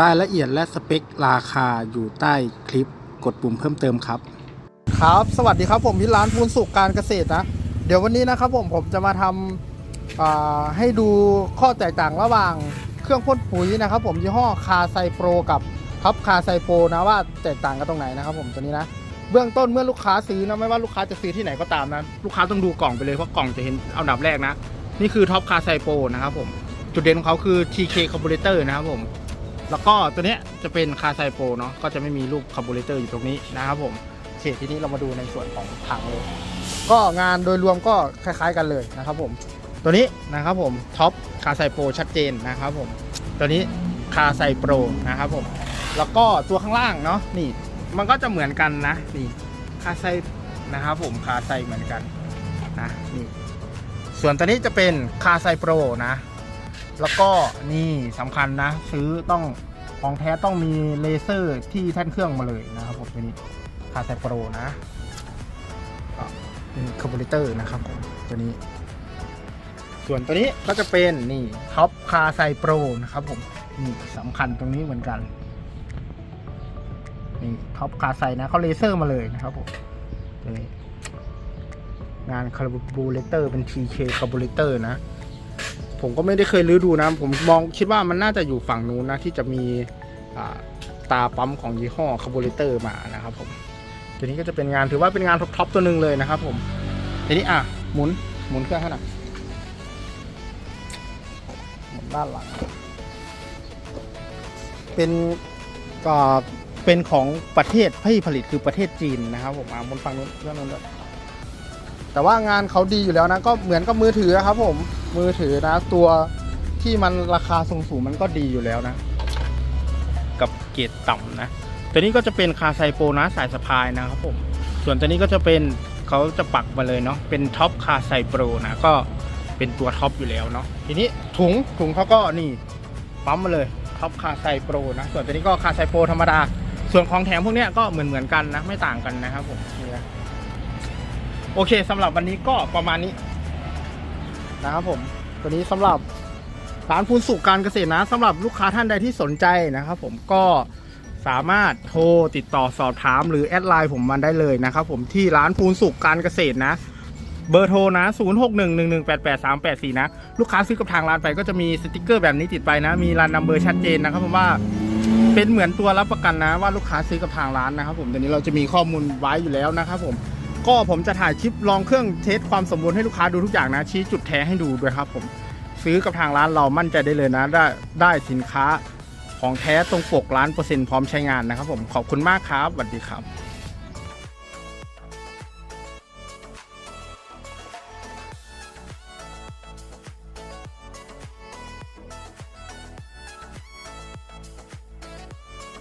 รายละเอียดและสเปคราคาอยู่ใต้คลิปกดปุ่มเพิ่มเติมครับ ครับสวัสดีครับผมที่ร้านพูนสุขการเกษตรนะ เดี๋ยววันนี้นะครับผมผมจะมาทำให้ดูข้อแตกต่างระหว่างเครื่องพ่นปุ๋ยนะครับผมยี่ห้อคาไซโปรกับท็อปคาไซโปรนะว่าแตกต่างกันตรงไหนนะครับผมตัวนี้นะเบื้องต้นเมื่อลูกค้าซื้อนะไม่ว่าลูกค้าจะซื้อที่ไหนก็ตามนะลูกค้าต้องดูกล่องไปเลยเพราะกล่องจะเห็นเอาดับแรกนะ นี่คือท็อปคาไซโปรนะครับผมจุดเด่นของเขาคือ TK Carburetor นะครับผม แล้วก็ตัวเนี้ยจะเป็นคาไซโปรเนาะก็จะไม่มีรูปคาร์บูเรเตอร์อยู่ตรงนี้นะครับผมโอเคทีนี้เรามาดูในส่วนของถังเลยก็งานโดยรวมก็คล้ายๆกันเลยนะครับผมตัวนี้นะครับผมท็อปคาไซโปรชัดเจนนะครับผมตัวนี้คาไซโปรนะครับผมแล้วก็ตัวข้างล่างเนาะนี่มันก็จะเหมือนกันนะนี่คาไซนะครับผมคาไซเหมือนกันนะนี่ส่วนตัวนี้จะเป็นคาไซโปรนะ แล้วก็นี่สำคัญนะ ซื้อต้องของแท้ต้องมีเลเซอร์ที่แท่นเครื่องมาเลยนะครับผมตัวนี้คาไซโปรนะเป็นคาร์บูเรเตอร์นะครับผมตัวนี้ ส่วนตัวนี้ก็จะเป็นนี่ท็อปคาไซโปรนะครับผมนี่สำคัญตรงนี้เหมือนกันนี่ท็อปคาไซนะเขาเลเซอร์มาเลยนะครับผมตัวนี้งานคาร์บูเรเตอร์เป็น TK คาร์บูเรเตอร์นะ ผมก็ไม่ได้เคยรื้อดูนะ ผมมองคิดว่ามันน่าจะอยู่ฝั่งนู้นนะ ที่จะมีตาปั๊มของยี่ห้อคาร์บูเรเตอร์มานะครับผมตัวนี้ก็จะเป็นงานถือว่าเป็นงานท็อปๆตัวหนึ่งเลยนะครับผมทีนี้อะหมุนหมุนเครื่องให้หน่อยหมุนด้านหลัง เป็นก็เป็นของประเทศที่ผลิตคือประเทศจีนนะครับผมอะหมุนฝั่งนู้นเรื่องนู้นด้วยแต่ว่างานเขาดีอยู่แล้วนะก็เหมือนกับมือถือครับผม มือถือนะตัวที่มันราคาสูงสูงๆมันก็ดีอยู่แล้วนะ กับเกรดต่ำนะ ตัวนี้ก็จะเป็นคาไซโปนะสายสะพายนะครับผม ส่วนตัวนี้ก็จะเป็นเขาจะปักมาเลยเนาะเป็นท็อปคาไซโปรนะก็เป็นตัวท็อปอยู่แล้วเนาะทีนี้ถุงถุงเขาก็นี่ปั๊มมาเลยท็อปคาไซโปรนะ ส่วนตัวนี้ก็คาไซโปรธรรมดา ส่วนของแถมพวกนี้ก็เหมือนเหมือนๆกันนะ ไม่ต่างกันนะครับผมนี่นะโอเคสำหรับวันนี้ก็ประมาณนี้ นะครับผมตัวนี้สำหรับร้านพูนสุขการเกษตรนะสำหรับลูกค้าท่านใดที่สนใจนะครับ ผมก็สามารถโทรติดต่อสอบถามหรือแอดไลน์ผมมาได้เลยนะครับผมที่ร้านพูนสุขการเกษตรนะเบอร์โทรนะ 0611188384 นะ ลูกค้าซื้อกับทางร้านไปก็จะมีสติกเกอร์แบบนี้ติดไปนะ มีร้านนัมเบอร์ชัดเจนนะครับผมว่าเป็นเหมือนตัวรับประกันนะว่าลูกค้าซื้อกับทางร้านนะครับผมเดี๋ยวนี้เราจะมีข้อมูลไว้อยู่แล้วนะครับผม ก็ผมจะถ่ายคลิปลองเครื่องเทสความสมบูรณ์ให้ลูกค้าดูทุกอย่างนะ ชี้จุดแท้ให้ดูด้วยครับผมซื้อกับทางร้านเรามั่นใจได้เลยนะ ได้ได้สินค้าของแท้ตรงปกร้านเปอร์เซ็นต์พร้อมใช้งานนะครับผมขอบคุณมากครับสวัสดีครับ